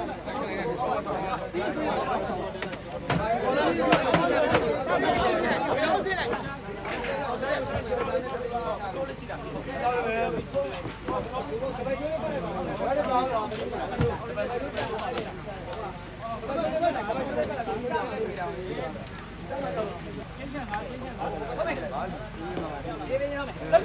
လက်ထုတ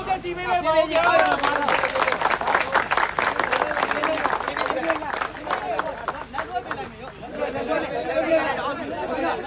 ်တဲ့တီးပေးမယ်ပါဦးခင်ဗျာ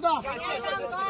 多的。